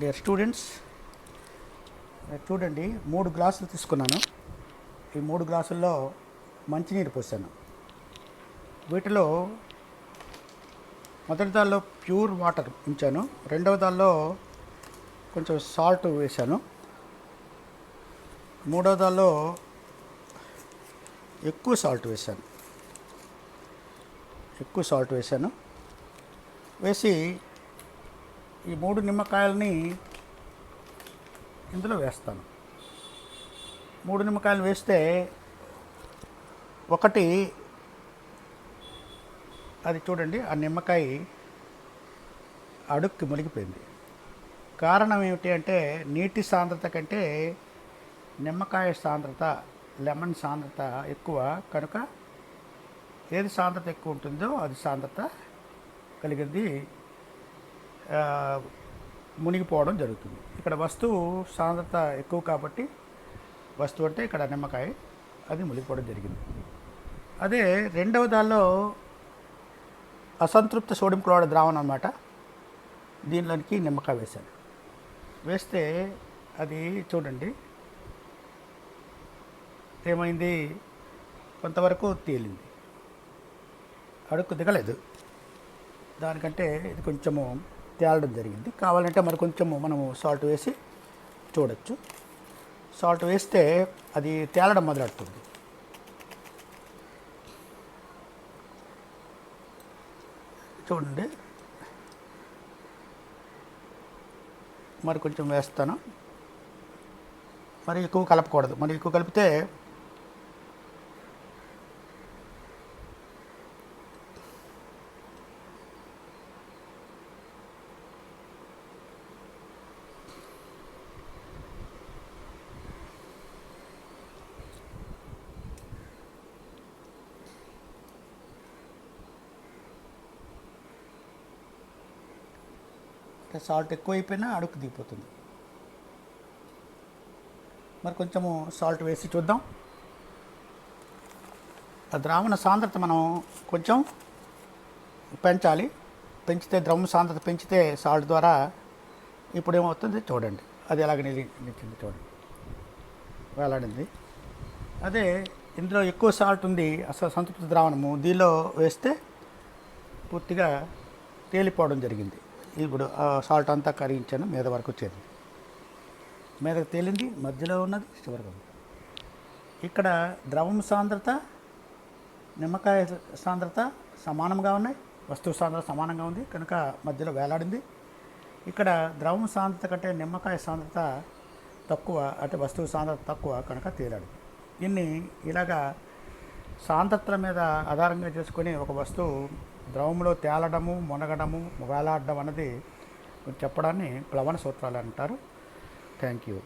Dear students uh, చూడండి మూడు గ్లాసులు తీసుకున్నాను. ఈ మూడు గ్లాసుల్లో మంచినీరు పోసాను. వీటిలో మొదటి దానిలో ప్యూర్ వాటర్ ఉంచాను. రెండవ దానిలో కొంచెం సాల్ట్ వేశాను మూడవ దానిలో ఎక్కువ సాల్ట్ వేశాను ఎక్కువ సాల్ట్ వేశాను వేసి ఈ మూడు నిమ్మకాయలని ఇందులో వేస్తాను. మూడు నిమ్మకాయలు వేస్తే ఒకటి అది చూడండి ఆ నిమ్మకాయ అడుక్కి మునిగిపోయింది. కారణం ఏమిటి అంటే నీటి సాంద్రత కంటే నిమ్మకాయ సాంద్రత లెమన్ సాంద్రత ఎక్కువ. కనుక ఏది సాంద్రత ఎక్కువ ఉంటుందో అది సాంద్రత కలిగింది. మునిగిపోవడం జరుగుతుంది. ఇక్కడ వస్తువు సాంద్రత ఎక్కువ కాబట్టి వస్తువు అంటే ఇక్కడ నిమ్మకాయ అది మునిగిపోవడం జరిగింది. అదే రెండవ దానిలో అసంతృప్త సోడియం క్లోరైడ్ ద్రావణం అన్నమాట. దీనిలోనికి నిమ్మకాయ వేశాను. వేస్తే అది చూడండి. ఏమైంది? కొంతవరకు తేలింది. అడుక్కు దిగలేదు. దానికంటే ఇది కొంచెము తేలడం జరిగింది. కావాలంటే మరి కొంచెము మనము సాల్ట్ వేసి చూడొచ్చు. సాల్ట్ వేస్తే అది తేలడం మొదలెడుతుంది. చూడండి. మరి కొంచెం వేస్తాను. మరి ఎక్కువ కలపకూడదు. మరి ఎక్కువ కలిపితే సాల్ట్ ఎక్కువైపోయినా అడుగు దిగిపోతుంది. మరి కొంచెము సాల్ట్ వేసి చూద్దాం. ఆ ద్రావణ సాంద్రత మనం కొంచెం పెంచాలి. పెంచితే ద్రవం సాంద్రత పెంచితే సాల్ట్ ద్వారా ఇప్పుడు ఏమవుతుంది చూడండి. అది ఎలాగ నిలిచింది చూడండి. వేలాడింది. అదే ఇందులో ఎక్కువ సాల్ట్ ఉంది అసలు సంతృప్త ద్రావణము. దీనిలో వేస్తే పూర్తిగా తేలిపోవడం జరిగింది. ఇప్పుడు సాల్ట్ అంతా కరిగించాను మీద వరకు వచ్చేది. మీదకు తేలింది మధ్యలో ఉన్నది చివరికి ఇక్కడ ద్రవం సాంద్రత నిమ్మకాయ సాంద్రత సమానంగా ఉన్నాయి వస్తువు సాంద్రత సమానంగా ఉంది కనుక మధ్యలో వేలాడింది. ఇక్కడ ద్రవం సాంద్రత కంటే నిమ్మకాయ సాంద్రత తక్కువ అంటే వస్తువు సాంద్రత తక్కువ కనుక తేలాడు. దీన్ని ఇలాగా సాంద్రతల మీద ఆధారంగా చేసుకొని ఒక వస్తువు ద్రవంలో తేలడము మునగడము వేలాడడం అన్నది చెప్పడాన్ని ప్లవన సూత్రాలు అంటారు. Thank you